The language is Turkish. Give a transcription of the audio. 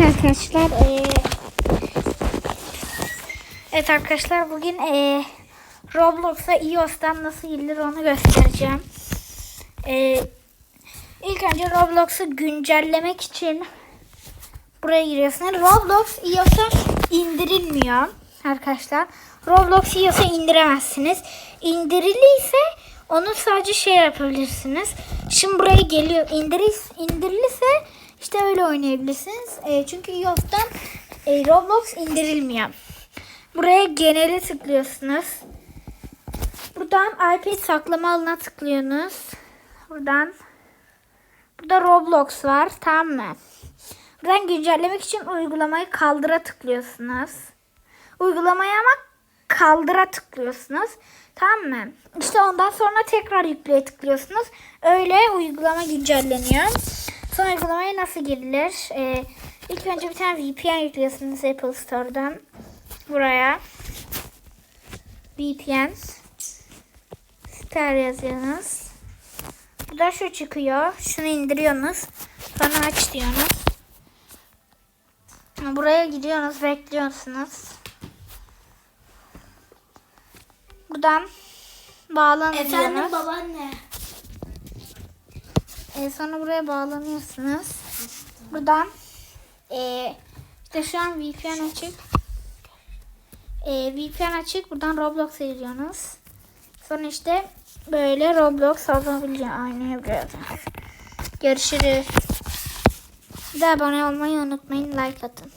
Evet arkadaşlar. eee, evet arkadaşlar bugün eee, Roblox'a iOS'tan nasıl girilir onu göstereceğim. Eee ilk önce Roblox'u güncellemek için buraya giriyorsunuz. Roblox iOS'a indirilmiyor arkadaşlar. Roblox iOS'a indiremezsiniz. İndiriliyse onu sadece şey yapabilirsiniz. Şimdi buraya geliyor. İndiris, indirilirse işte öyle oynayabilirsiniz. E, çünkü iOS'tan e, Roblox indirilmiyor. Buraya genele tıklıyorsunuz. Buradan iPad saklama alanına tıklıyorsunuz. Buradan Burada Roblox var. Tamam mı? Buradan güncellemek için uygulamayı kaldıra tıklıyorsunuz. Uygulamayı ama kaldıra tıklıyorsunuz. Tamam mı? İşte ondan sonra tekrar yükleye tıklıyorsunuz. Öyle uygulama güncelleniyor. Sonra uygulamaya nasıl girilir? Ee, ilk önce bir tane VPN yüklüyorsunuz Apple Store'dan. Buraya. VPN. Star yazıyorsunuz. Burada şu çıkıyor. Şunu indiriyorsunuz. Sonra aç diyorsunuz. Buraya gidiyorsunuz. Bekliyorsunuz. Buradan bağlanıyorsunuz. Efendim babaanne. E, sonra buraya bağlanıyorsunuz. Buradan e, işte şu an VPN açık. E, VPN açık. Buradan Roblox'a giriyorsunuz. Sonra işte böyle Roblox alabiliyor oynayabiliyorsunuz. Görüşürüz. Bir de abone olmayı unutmayın. Like atın.